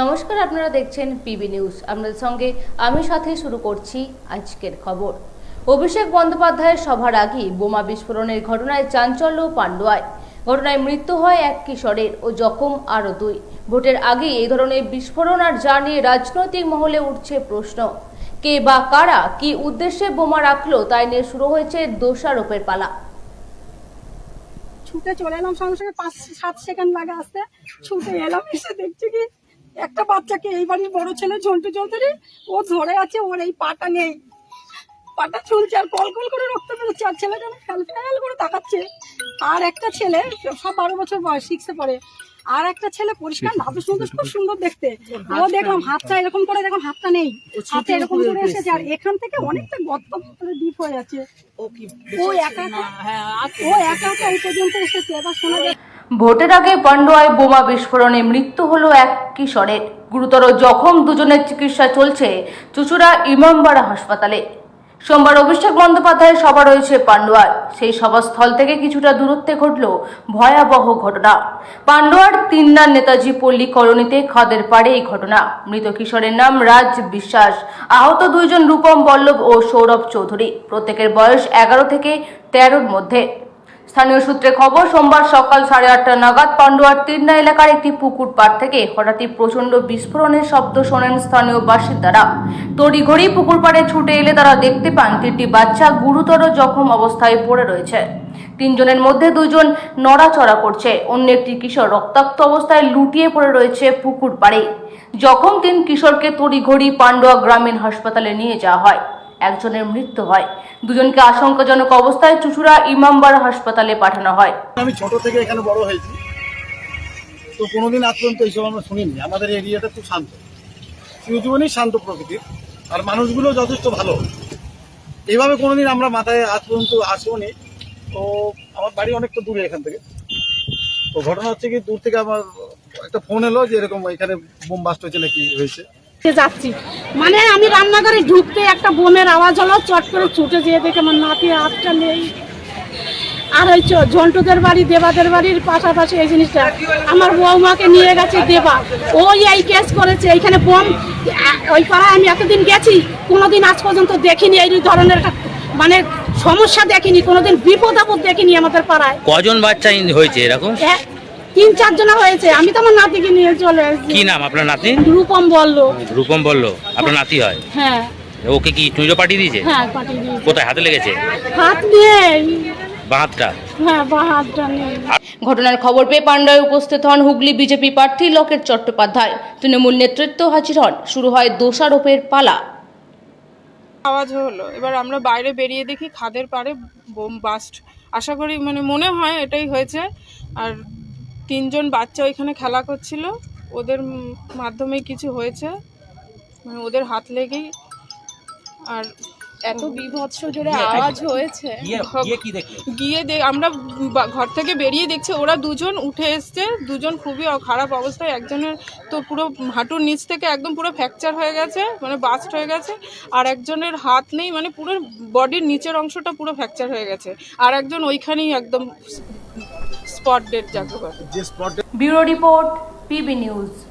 নমস্কার, আপনারা দেখছেন পিবি নিউজ। আপনাদের সঙ্গে আমি সাথে শুরু করছি আজকের খবর। অভিষেক বন্দ্যোপাধ্যায়ের সভার আগেই বোমা বিস্ফোরণের ঘটনায় চাঞ্চল্য পান্ডুয়ায় ঘটনায় মৃত্যু হয় এক কিশোরের ও জখম আরও দুই। ভোটের আগেই এই ধরনের বিস্ফোরণ আর যা নিয়ে রাজনৈতিক মহলে উঠছে প্রশ্ন। কে বা কারা কি উদ্দেশ্যে বোমা রাখল তাই নিয়ে শুরু হয়েছে দোষারোপের পালা। ছুটে চলে এলাম সঙ্গে সঙ্গে পাঁচ সাত সেকেন্ড লাগে আসতে। ছুটে এলাম, এসে দেখছি কি একটা বাচ্চাকে এই বাড়ির বড় ছেলে ঝন্টু চৌধুরী ও ধরে আছে ওর এই পাটা নেই। পাটা চুলছে আর কল কল করে রক্ত বেরোচ্ছে আর ছেলেটা ফ্যাল ফ্যাল করে তাকাচ্ছে। আর একটা ছেলে সব বারো বছর বয়স সিক্সে পরে আর একটা ছেলে পরিষ্কার নাদু সুন্দর খুব সুন্দর দেখতে। ও দেখলাম হাতটা এরকম করে দেখলাম হাতটা নেই। হাতে এরকম করে এসেছে আর এখান থেকে অনেকটা গর্ত করে ডিপ হয়ে যাচ্ছে ও একা একা- ও একা একা এই পর্যন্ত এসেছে। এবার শোনা যায় ভোটের আগে পান্ডুয়ায় বোমা বিস্ফোরণে মৃত্যু হলো এক কিশোরের। গুরুতর জখম দুজনের চিকিৎসা চলছে চুচুড়া ইমামবাড়া হাসপাতালে। সোমবার অভিষেক বন্দ্যোপাধ্যায়ের সভা রয়েছে পান্ডুয়ার। সেই সভাস্থল থেকে কিছুটা দূরত্বে ঘটল ভয়াবহ ঘটনা। পান্ডুয়ার তিননার নেতাজি পল্লী কলোনিতে খাদের পাড়ে এই ঘটনা। মৃত কিশোরের নাম রাজ বিশ্বাস। আহত দুইজন রূপম বল্লভ ও সৌরভ চৌধুরী। প্রত্যেকের বয়স এগারো থেকে তেরোর মধ্যে। স্থানীয় সূত্রে খবর, সোমবার সকাল সাড়ে আটটা নাগাদ পান্ডুয়ার তিরনা এলাকার একটি পুকুর পাড় থেকে হঠাৎই প্রচণ্ড বিস্ফোরণের শব্দ শোনেন স্থানীয় বাসিন্দারা। তড়িঘড়ি পুকুর পাড়ে ছুটে এলে তারা দেখতে পান তিনটি বাচ্চা গুরুতর জখম অবস্থায় পড়ে রয়েছে। তিনজনের মধ্যে দুজন নড়াচড়া করছে, অন্য একটি কিশোর রক্তাক্ত অবস্থায় লুটিয়ে পড়ে রয়েছে পুকুর পাড়ে। জখম তিন কিশোরকে তড়িঘড়ি পান্ডুয়া গ্রামীণ হাসপাতালে নিয়ে যাওয়া হয়। একজনের মৃত্যু হয়। দুজনকে আশঙ্কাজনক অবস্থায় চুচুড়া ইমামবাড়া হাসপাতালে পাঠানো হয়। আমি ছোট থেকে এখানে বড় হয়েছি। তো কোনোদিন আজ পর্যন্ত এইসব আমরা শুনিনি। আমাদের এরিয়াটা খুব শান্ত। চিরজীবনই শান্ত প্রকৃতির। আর মানুষগুলো যথেষ্ট ভালো। এইভাবে কোনোদিন আমরা মাথায় আজ পর্যন্ত আসবনি তো আমার বাড়ি অনেকটা দূরে এখান থেকে। তো ঘটনা হচ্ছে কি, দূর থেকে আমার একটা ফোন এলো যে এরকম এখানে বোম বাস্ট হয়েছে নাকি হয়েছে। যাচ্ছি। মানে আমি রান্নাঘরে ঢুকতে একটা বোমের আওয়াজ হলো চট করে ছুটে যেয়ে দেখে আমার নাতি হাতটা নেই। আর ওই ঝন্টুদের বাড়ি দেবাদের বাড়ির পাশাপাশি এই জিনিসটা। আমার বৌমাকে নিয়ে গেছে দেবা। ওই এই কেস করেছে এইখানে বোম ওই পাড়ায় আমি এতদিন গেছি কোনোদিন আজ পর্যন্ত দেখিনি এই ধরনের একটা মানে সমস্যা দেখিনি কোনোদিন বিপদ আপদ দেখিনি আমাদের পাড়ায়। কজন বাচ্চা হয়েছে এরকম? এ- চার জনা হয়েছে। আমি তো আমার নাতিকে নিয়ে চলে এসেছি কি নাম আপনার নাতি? রূপম বলল। রূপম বলল আপনার নাতি হয়? হ্যাঁ। ওকে কি চুঁজো পাঠিয়ে দিয়েছে? হ্যাঁ পাঠিয়ে দিয়েছি। কোথায়? হাতে লেগেছে? হাত নেই। বাঁধটা? হ্যাঁ ঘটনার খবর পেয়ে পান্ডায় উপস্থিত হন হুগলি বিজেপি প্রার্থী লকেট চট্টোপাধ্যায়। তৃণমূল নেতৃত্ব হাজির হন। শুরু হয় দোষারোপের পালা। আওয়াজ হলো। এবার আমরা বাইরে বেরিয়ে দেখি খাদের পাড়ে বোম বাস্ট। আশা করি মানে মনে হয় এটাই হয়েছে। আর তিনজন বাচ্চা ওইখানে খেলা করছিল। ওদের উম মাধ্যমেই কিছু হয়েছে। মানে ওদের হাত লেগেই আর এত বিভৎস জোরে আওয়াজ হয়েছে। গিয়ে দেখ আমরা ঘর থেকে বেরিয়ে দেখছি ওরা দুজন উঠে এসছে। দুজন খুবই খারাপ অবস্থায়। একজনের তো পুরো হাঁটুর নিচ থেকে একদম পুরো ফ্র্যাকচার হয়ে গেছে মানে বাস্ট হয়ে গেছে। আর একজনের হাত নেই মানে পুরো বডির নিচের অংশটা পুরো ফ্র্যাকচার হয়ে গেছে। আর একজন ওইখানেই একদম स्पॉट डेट जाकर bureau report P B news